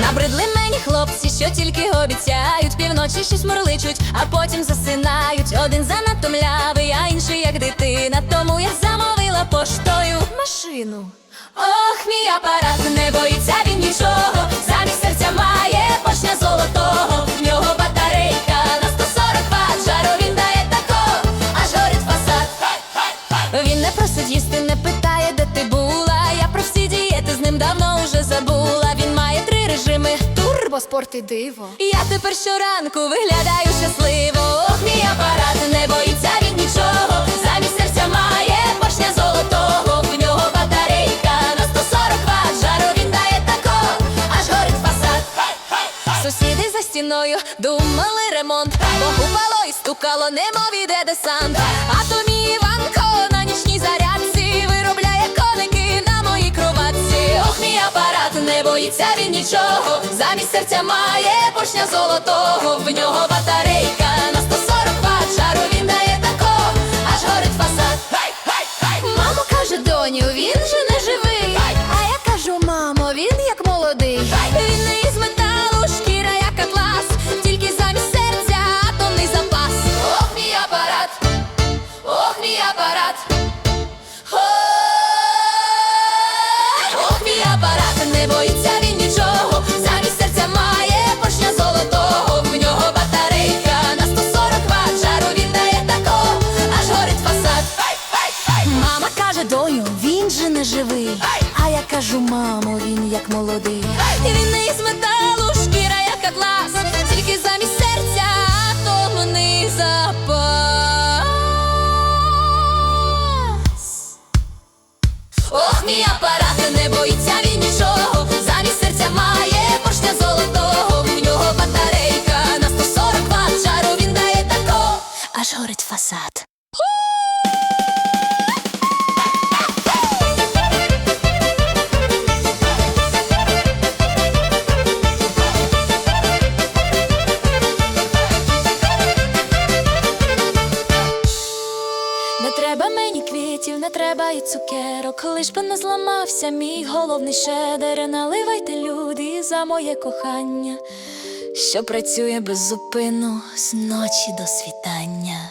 Набридли мені хлопці, що тільки обіцяють, півночі щось мурличуть, а потім засинають. Один занадто млявий, а інший як дитина. Тому я замовила поштою машину. Ох, мій апарат турбо, спорт і диво. Я тепер щоранку виглядаю щасливо. Ох, мій апарат не боїться він нічого. Замість серця має поршня золотого. В нього батарейка на 140 ватт. Жару він дає тако, аж горить фасад. Сусіди за стіною думали ремонт, бо гупало і стукало, немов іде десант. А то не боїться він нічого. Замість серця має поршня золотого. В нього батарейка на 140 ватт. Жару він дає тако, аж горить фасад. Мамо каже, доню, він же не живий. А я кажу, мамо, він як молодий. Живий. А я кажу, мамо, він як молодий. Він не із металу, шкіра квітів, не треба і цукерок, лиш би не зламався мій головний шедер. Наливайте люди за моє кохання, що працює без зупину з ночі до світання.